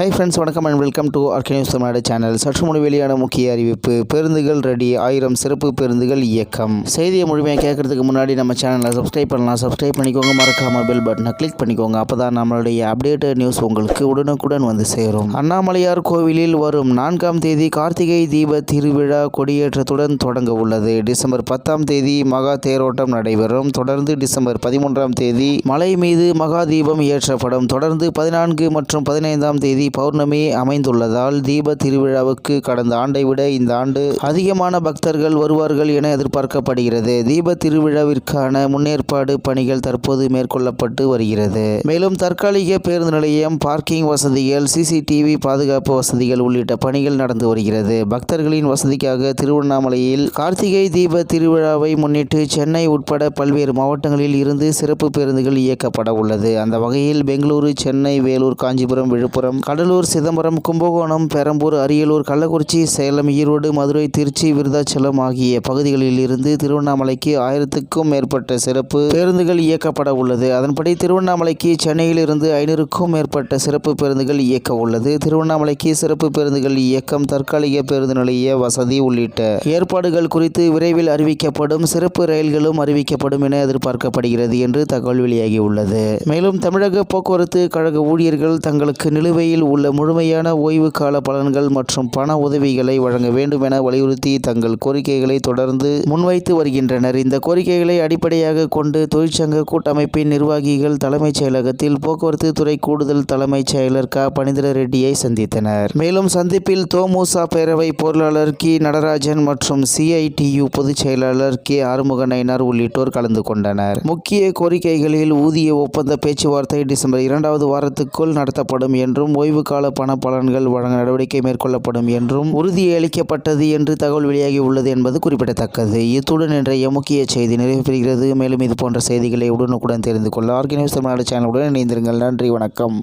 High friends வணக்கம் and welcome to news Tamil Nadu channel சற்று முன் வெளியான முக்கிய அறிவிப்பு பேருந்துகள் ரெடி ஆயிரம் சிறப்பு பேருந்துகள் இயக்கம். செய்தியை முழுமையாக கேட்கறதுக்கு முன்னாடி நம்ம சேனலை சப்ஸ்கிரைப் பண்ணலாம். சப்ஸ்கிரைப் பண்ணிக்கோங்க மறக்காம பெல் பட்டனை கிளிக் பண்ணிக்கோங்க. அப்போ தான் நம்மளுடைய அப்டேட்டட் நியூஸ் உங்களுக்கு உடனுக்குடன் வந்து சேரும். அண்ணாமலையார் கோவிலில் வரும் நான்காம் தேதி கார்த்திகை தீப திருவிழா கொடியேற்றத்துடன் தொடங்க உள்ளது. டிசம்பர் பத்தாம் தேதி மகா தேரோட்டம் நடைபெறும். தொடர்ந்து டிசம்பர் பதிமூன்றாம் தேதி மலை மீது மகா தீபம் ஏற்றப்படும். தொடர்ந்து பதினான்கு மற்றும் பதினைந்தாம் தேதி பௌர்ணமி அமைந்துள்ளதால் தீப திருவிழாவுக்கு கடந்த ஆண்டை விட இந்த ஆண்டு அதிகமான பக்தர்கள் வருவார்கள் என எதிர்பார்க்கப்படுகிறது. தீப திருவிழாவிற்கான முன்னேற்பாடு பணிகள் தற்போது மேற்கொள்ளப்பட்டு வருகிறது. மேலும் தற்காலிக பேருந்து நிலையம் பார்க்கிங் வசதிகள் சிசிடிவி பாதுகாப்பு வசதிகள் உள்ளிட்ட பணிகள் நடந்து வருகிறது. பக்தர்களின் வசதிக்காக திருவண்ணாமலையில் கார்த்திகை தீப திருவிழாவை முன்னிட்டு சென்னை உட்பட பல்வேறு மாவட்டங்களில் இருந்து சிறப்பு பேருந்துகள் இயக்கப்பட உள்ளது. அந்த வகையில் பெங்களூரு சென்னை வேலூர் காஞ்சிபுரம் விழுப்புரம் கடலூர் கடலூர் சிதம்பரம் கும்பகோணம் பெரம்பூர் அரியலூர் கள்ளக்குறிச்சி சேலம் ஈரோடு மதுரை திருச்சி விருதாச்சலம் ஆகிய பகுதிகளில் இருந்து திருவண்ணாமலைக்கு ஆயிரத்துக்கும் மேற்பட்ட சிறப்பு பேருந்துகள் இயக்கப்பட உள்ளது. அதன்படி திருவண்ணாமலைக்கு சென்னையிலிருந்து ஐநூறுக்கும் மேற்பட்ட சிறப்பு பேருந்துகள் இயக்க உள்ளது. திருவண்ணாமலைக்கு சிறப்பு பேருந்துகள் இயக்கம் தற்காலிக பேருந்து நிலைய வசதி உள்ளிட்ட ஏற்பாடுகள் குறித்து விரைவில் அறிவிக்கப்படும் சிறப்பு ரயில்களும் அறிவிக்கப்படும் என எதிர்பார்க்கப்படுகிறது என்று தகவல் வெளியாகியுள்ளது. மேலும் தமிழக போக்குவரத்து கழக ஊழியர்கள் தங்களுக்கு நிலுவையில் உள்ள முழுமையான ஓய்வு கால பலன்கள் மற்றும் பண உதவிகளை வழங்க வேண்டும் என வலியுறுத்தி தங்கள் கோரிக்கைகளை தொடர்ந்து முன்வைத்து வருகின்றனர். இந்த கோரிக்கைகளை அடிப்படையாக கொண்டு தொழிற்சங்க கூட்டமைப்பின் நிர்வாகிகள் தலைமைச் செயலகத்தில் போக்குவரத்து துறை கூடுதல் தலைமைச் செயலர் க. பனிதர ரெட்டியை சந்தித்தனர். மேலும் சந்திப்பில் தோமுசா பேரவை பொருளாளர் கி. நடராஜன் மற்றும் சிஐடியு பொதுச் செயலாளர் கே. ஆறுமுகநயினார் உள்ளிட்டோர் கலந்து கொண்டனர். முக்கிய கோரிக்கைகளில் ஊதிய ஒப்பந்த பேச்சுவார்த்தை டிசம்பர் இரண்டாவது வாரத்துக்குள் நடத்தப்படும் என்றும் ஓய்வு கால பண பலன்கள் வழங்க நடவடிக்கை மேற்கொள்ளப்படும் என்றும் உறுதியளிக்கப்பட்டது என்று தகவல் வெளியாகி உள்ளது என்பது குறிப்பிடத்தக்கது. இத்துடன் இன்றைய முக்கிய செய்தி நிறைவு பெறுகிறது மேலும் இது போன்ற செய்திகளை உடனுக்குடன் தெரிந்து கொள்ள ஆர்கனைஸ் தமிழ்நாடு சேனலுடன் இணைந்திருங்கள். நன்றி வணக்கம்.